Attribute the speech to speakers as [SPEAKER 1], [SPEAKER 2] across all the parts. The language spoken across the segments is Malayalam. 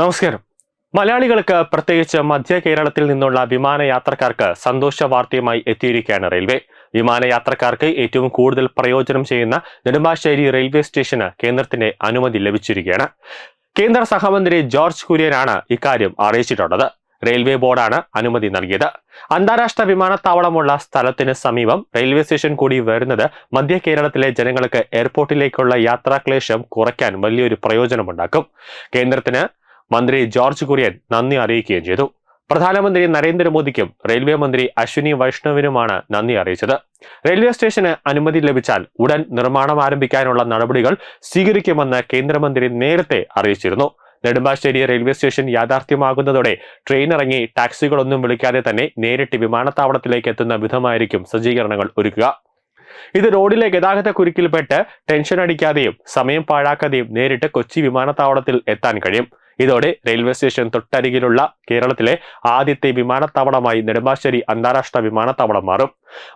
[SPEAKER 1] നമസ്കാരം. മലയാളികൾക്ക് പ്രത്യേകിച്ച് മധ്യ കേരളത്തിൽ നിന്നുള്ള വിമാനയാത്രക്കാർക്ക് സന്തോഷ വാർത്തയുമായി എത്തിയിരിക്കുകയാണ് റെയിൽവേ. വിമാനയാത്രക്കാർക്ക് ഏറ്റവും കൂടുതൽ പ്രയോജനം ചെയ്യുന്ന നെടുമ്പാശ്ശേരി റെയിൽവേ സ്റ്റേഷന് കേന്ദ്രത്തിന്റെ അനുമതി ലഭിച്ചിരിക്കുകയാണ്. കേന്ദ്ര സഹമന്ത്രി ജോർജ് കുര്യനാണ് ഇക്കാര്യം അറിയിച്ചിട്ടുള്ളത്. റെയിൽവേ ബോർഡാണ് അനുമതി നൽകിയത്. അന്താരാഷ്ട്ര വിമാനത്താവളമുള്ള സ്ഥലത്തിന് സമീപം റെയിൽവേ സ്റ്റേഷൻ കൂടി വരുന്നത് മധ്യ കേരളത്തിലെ ജനങ്ങൾക്ക് എയർപോർട്ടിലേക്കുള്ള യാത്രാക്ലേശം കുറയ്ക്കാൻ വലിയൊരു പ്രയോജനമുണ്ടാക്കും. കേന്ദ്രത്തിന് മന്ത്രി ജോർജ് കുര്യൻ നന്ദി അറിയിക്കുകയും ചെയ്തു. പ്രധാനമന്ത്രി നരേന്ദ്രമോദിക്കും റെയിൽവേ മന്ത്രി അശ്വിനി വൈഷ്ണവിനുമാണ് നന്ദി അറിയിച്ചത്. റെയിൽവേ സ്റ്റേഷന് അനുമതി ലഭിച്ചാൽ ഉടൻ നിർമ്മാണം ആരംഭിക്കാനുള്ള നടപടികൾ സ്വീകരിക്കുമെന്ന് കേന്ദ്രമന്ത്രി നേരത്തെ അറിയിച്ചിരുന്നു. നെടുമ്പാശ്ശേരി റെയിൽവേ സ്റ്റേഷൻ യാഥാർത്ഥ്യമാകുന്നതോടെ ട്രെയിൻ ഇറങ്ങി ടാക്സികളൊന്നും വിളിക്കാതെ തന്നെ നേരിട്ട് വിമാനത്താവളത്തിലേക്ക് എത്തുന്ന വിധമായിരിക്കും സജ്ജീകരണങ്ങൾ ഒരുക്കുക. ഇത് റോഡിലെ ഗതാഗത കുരുക്കിൽപ്പെട്ട് ടെൻഷൻ അടിക്കാതെയും സമയം പാഴാക്കാതെയും നേരിട്ട് കൊച്ചി വിമാനത്താവളത്തിൽ എത്താൻ കഴിയും. ഇതോടെ റെയിൽവേ സ്റ്റേഷൻ തൊട്ടരികിലുള്ള കേരളത്തിലെ ആദ്യത്തെ വിമാനത്താവളമായി നെടുമ്പാശ്ശേരി അന്താരാഷ്ട്ര വിമാനത്താവളം മാറും.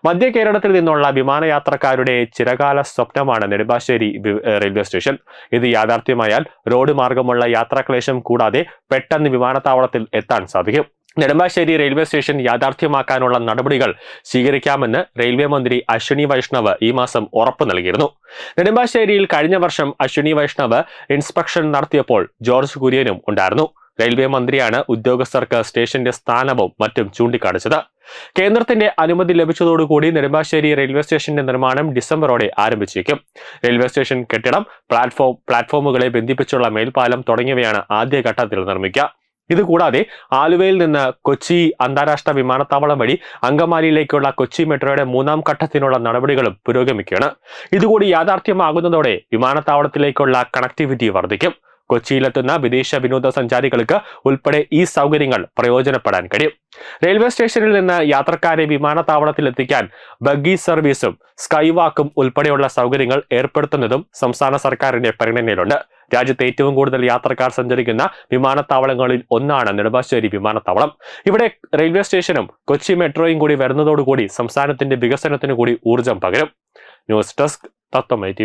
[SPEAKER 1] മധ്യ കേരളത്തിൽ നിന്നുള്ള വിമാനയാത്രക്കാരുടെ ചിരകാല സ്വപ്നമാണ് നെടുമ്പാശ്ശേരി റെയിൽവേ സ്റ്റേഷൻ ഇത് യാഥാർത്ഥ്യമായാൽ റോഡ് മാർഗമുള്ള യാത്രാക്ലേശം കൂടാതെ പെട്ടെന്ന് വിമാനത്താവളത്തിൽ എത്താൻ സാധിക്കും. നെടുമ്പാശ്ശേരി റെയിൽവേ സ്റ്റേഷൻ യാഥാർത്ഥ്യമാക്കാനുള്ള നടപടികൾ സ്വീകരിക്കാമെന്ന് റെയിൽവേ മന്ത്രി അശ്വിനി വൈഷ്ണവ് ഈ മാസം ഉറപ്പ് നൽകിയിരുന്നു. നെടുമ്പാശ്ശേരിയിൽ കഴിഞ്ഞ വർഷം അശ്വിനി വൈഷ്ണവ് ഇൻസ്പെക്ഷൻ നടത്തിയപ്പോൾ ജോർജ് കുര്യനും ഉണ്ടായിരുന്നു. റെയിൽവേ മന്ത്രിയാണ് ഉദ്യോഗസ്ഥർക്ക് സ്റ്റേഷന്റെ സ്ഥാനവും മറ്റും ചൂണ്ടിക്കാണിച്ചത്. കേന്ദ്രത്തിന്റെ അനുമതി ലഭിച്ചതോടുകൂടി നെടുമ്പാശ്ശേരി റെയിൽവേ സ്റ്റേഷന്റെ നിർമ്മാണം ഡിസംബറോടെ ആരംഭിച്ചേക്കും. റെയിൽവേ സ്റ്റേഷൻ കെട്ടിടം പ്ലാറ്റ്ഫോം പ്ലാറ്റ്ഫോമുകളെ ബന്ധിപ്പിച്ചുള്ള മേൽപ്പാലം തുടങ്ങിയവയാണ് ആദ്യഘട്ടത്തിൽ നിർമ്മിക്കുക. ഇതുകൂടാതെ ആലുവയിൽ നിന്ന് കൊച്ചി അന്താരാഷ്ട്ര വിമാനത്താവളം വഴി അങ്കമാലിയിലേക്കുള്ള കൊച്ചി മെട്രോയുടെ മൂന്നാം ഘട്ടത്തിനുള്ള നടപടികളും പുരോഗമിക്കുകയാണ്. ഇതുകൂടി യാഥാർത്ഥ്യമാകുന്നതോടെ വിമാനത്താവളത്തിലേക്കുള്ള കണക്ടിവിറ്റി വർദ്ധിക്കും. കൊച്ചിയിലെത്തുന്ന വിദേശ വിനോദസഞ്ചാരികൾക്ക് ഉൾപ്പെടെ ഈ സൗകര്യങ്ങൾ പ്രയോജനപ്പെടാൻ കഴിയും. റെയിൽവേ സ്റ്റേഷനിൽ നിന്ന് യാത്രക്കാരെ വിമാനത്താവളത്തിൽ എത്തിക്കാൻ ബഗ്ഗി സർവീസും സ്കൈവാക്കും ഉൾപ്പെടെയുള്ള സൗകര്യങ്ങൾ ഏർപ്പെടുത്തുന്നതും സംസ്ഥാന സർക്കാരിന്റെ പരിഗണനയിലുണ്ട്. രാജ്യത്ത് ഏറ്റവും കൂടുതൽ യാത്രക്കാർ സഞ്ചരിക്കുന്ന വിമാനത്താവളങ്ങളിൽ ഒന്നാണ് നെടുമ്പാശ്ശേരി വിമാനത്താവളം. ഇവിടെ റെയിൽവേ സ്റ്റേഷനും കൊച്ചി മെട്രോയും കൂടി വരുന്നതോടുകൂടി സംസ്ഥാനത്തിന്റെ വികസനത്തിന് കൂടി ഊർജം പകരും. ന്യൂസ് ഡെസ്ക് തത്വമൈ ടി